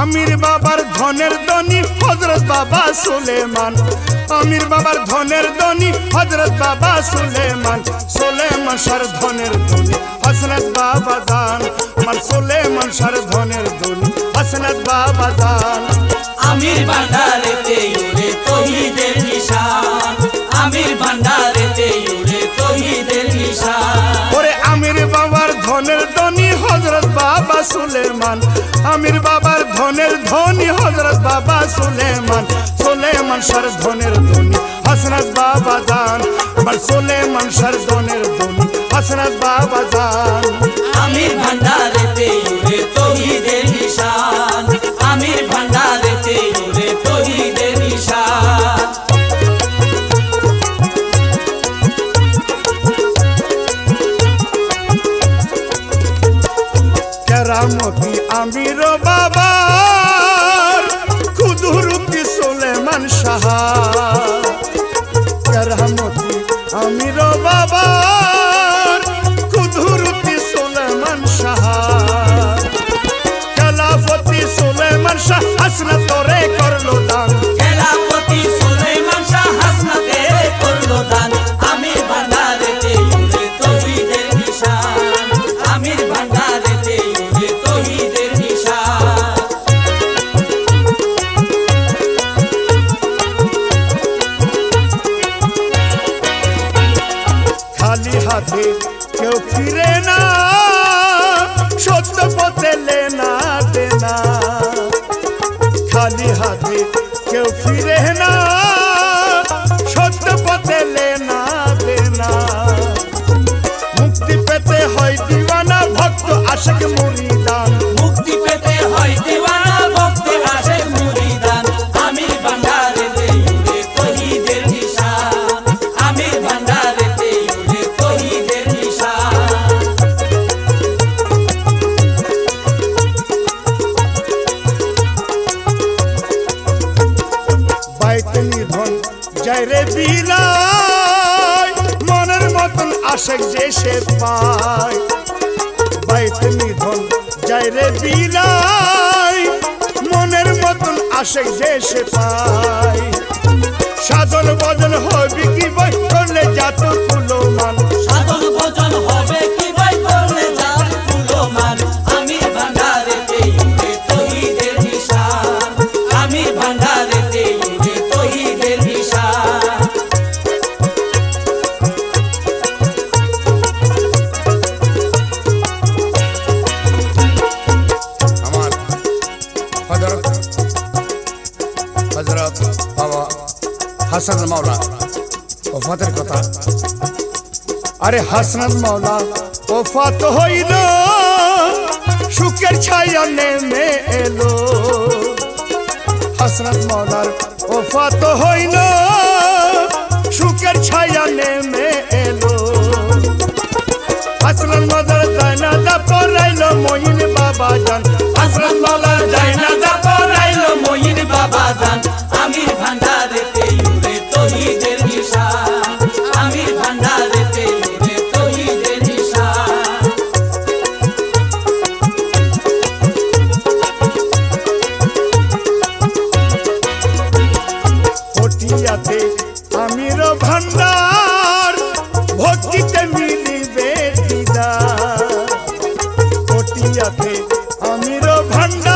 আমির বাবার ধনের ধনী হজরত বাবা সুলেমান। আমির বাবার ধনের ধনী হজরত বাবা সুলেমান। সুলেমান সার ধনের ধনী হসরত বাবা দান। আমার সুলেমান সার ধনের ধনী হসরত বাবা দান। আমির উড়ে তহিদের সুলেমান, আমির বাবার ধনের ধনী হজরত বাবা সুলেমান সুলেমান সর ধনের ধনী হসরত বাবা দান আমার সুলেমান সর ধনের ধনী হসরত বাবা দান আমির ভান্ডারেতে কেরামতি আমির বাবার কুদুরুকি সুলেমান সাহা। কেরামতি আমির বাবার কুদুরুকি সুলেমান সাহা। খেলাফতি সুলেমান শাহ হাসনা তোরে করল হাতে কেউ ফিরে না। সত্য পথে লেনা দেনা। খালি হাতে কেউ ফিরে না। রে বিলাই, মনের মতন আশেক যে সে পায়। বাইতে নিধন যাই রে বিলাই, মনের মতন আশেক যে সে পায়। সাধন বদল হবি কি বই করলে যাত কুলো হজরত হজরত বাবা হাসান মাওলা ওফাতের কথা আরে হাসনাত মাওলা ওফাত হইল সুখের ছায়া নেমে এলো হাসনাত মাওলার ওফাত হইল সুখের ছায়া নেমে এলো হাসনাত মাওলার জানাজা পড়াইলো মহিন বাবা জান পটিয়াতে আমির ভান্ডার ভক্তিতে মিলিবে দিদার। আছে আমির ভান্ডার